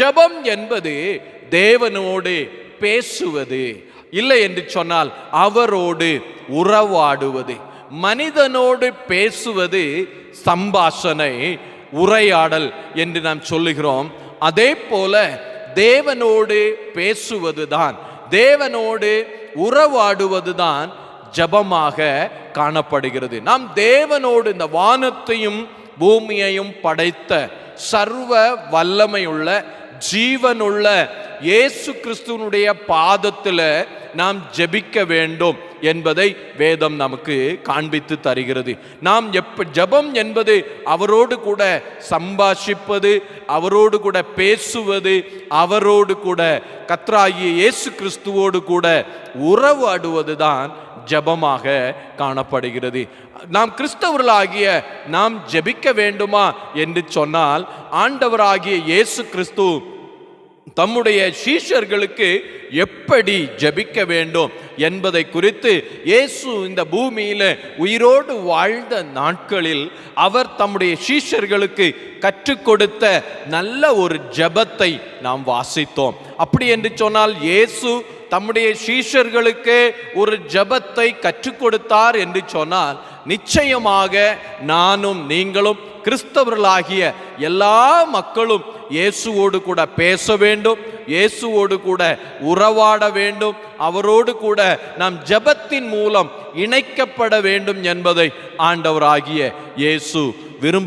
ஜபம் என்பது தேவனோடு பேசுவது. இல்லை என்று சொன்னால் அவரோடு உறவாடுவது. மனிதனோடு பேசுவது சம்பாஷனை உரையாடல் என்று நாம் சொல்லுகிறோம். அதே போல தேவனோடு பேசுவதுதான். தேவனோடு உறவாடுவதுதான் ஜபமாக காணப்படுகிறது. நாம் தேவனோடு இந்த வானத்தையும் பூமியையும் படைத்த சர்வ வல்லமையுள்ள ஜீவனுள்ள இயேசு கிறிஸ்துவனுடைய பாதத்தில் நாம் ஜெபிக்க வேண்டும் என்பதை வேதம் நமக்கு காண்பித்து தருகிறது. நாம் எப்ப ஜெபம் என்பது அவரோடு கூட சம்பாஷிப்பது அவரோடு கூட பேசுவது அவரோடு கூட கத்ராகிய இயேசு கிறிஸ்துவோடு கூட உறவாடுவது தான் ஜபமாக காணப்படுகிறது. நாம் கிறிஸ்தவர்களாகிய நாம் ஜெபிக்க வேண்டுமா என்று சொன்னால் ஆண்டவராகிய இயேசு கிறிஸ்து தம்முடைய சீஷர்களுக்கு எப்படி ஜெபிக்க வேண்டும் என்பதை குறித்து இயேசு இந்த பூமியில் உயிரோடு வாழ்ந்த நாட்களில் அவர் தம்முடைய சீஷர்களுக்கு கற்றுக் கொடுத்த நல்ல ஒரு ஜெபத்தை நாம் வாசித்தோம். அப்படி என்று சொன்னால் இயேசு தம்முடைய சீஷர்களுக்கு ஒரு ஜெபத்தை கற்றுக் கொடுத்தார் என்று சொன்னால் நிச்சயமாக நானும் நீங்களும் கிறிஸ்தவர்களாகிய எல்லா மக்களும் இயேசுவோடு கூட பேச வேண்டும் இயேசுவோடு கூட உறவாட வேண்டும் அவரோடு கூட நாம் ஜெபத்தின் மூலம் இணைக்கப்பட வேண்டும் என்பதை ஆண்டவராகிய இயேசு விரும்பு